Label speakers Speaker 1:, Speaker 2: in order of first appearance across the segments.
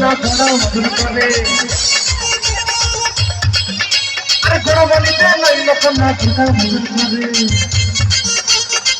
Speaker 1: না ঘোড়া মধুর করে? আরে ঘোড়া বাড়িতে নাই মতো না ঘোড়া মধুর করে?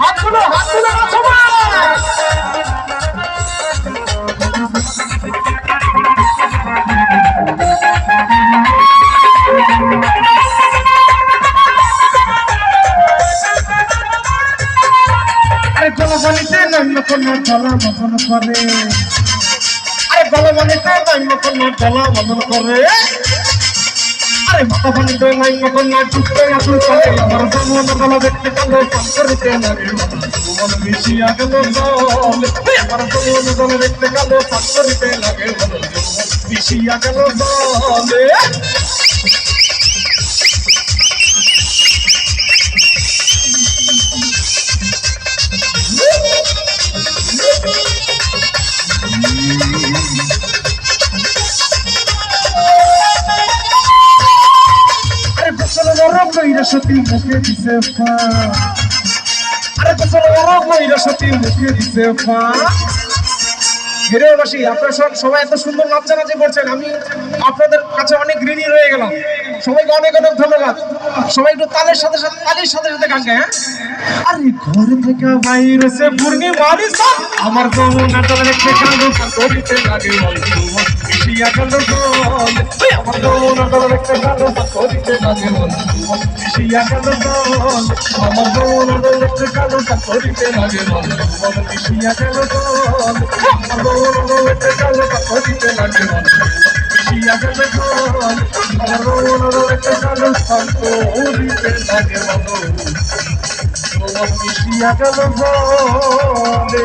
Speaker 1: হাত তুলো হাত তুলো না গলবানিতে নান্য কোনো গলা মতন করে। আরে গলবানিতে নান্য করে। মাথা পানিতে নান্য কোনো টুকতে আসল করে আমার জমন গলা দেখতে কালো পাথরিতে লাগে মন মিশিয়া গেল জল, আমার জমন গলা দেখতে কালো পাথরিতে লাগে মিশিয়া গেল জলে কইরা সতী মুখে দিছে ফা। আরে গোসল বড় কইরা সতী মুখে দিছে ফা। হিরেবাসী আপনারা সব, সবাই এত সুন্দর নাচানাচি করছেন, আমি আপনাদের কাছে অনেক ঋণী রয়ে গেলাম। সবাইকে অনেক অনেক ধন্যবাদ। সবাই একটু তালের সাথে সাথে, তালির সাথে সাথে গান গায় হ্যাঁ? আরে ঘর থেকে বাইরে সে পূর্ণিমারি সব আমার কোমর নাচলে দেখতে কালো করিতে লাগে মিশিয়া গেল। ওই আমার কোমর নাচলে দেখতে কালো করিতে লাগে মন। মিশিয়া গেল। জল আমার কোমর নাচলে দেখতে কালো করিতে লাগে মন। মিশিয়া গেল। জল আমার কোমর নাচলে দেখতে কালো করিতে লাগে মন। মিশিয়া গেল। জল আমার কোমর নাচলে দেখতে কালো করিতে লাগে মন। মিশিয়া গেল। জলে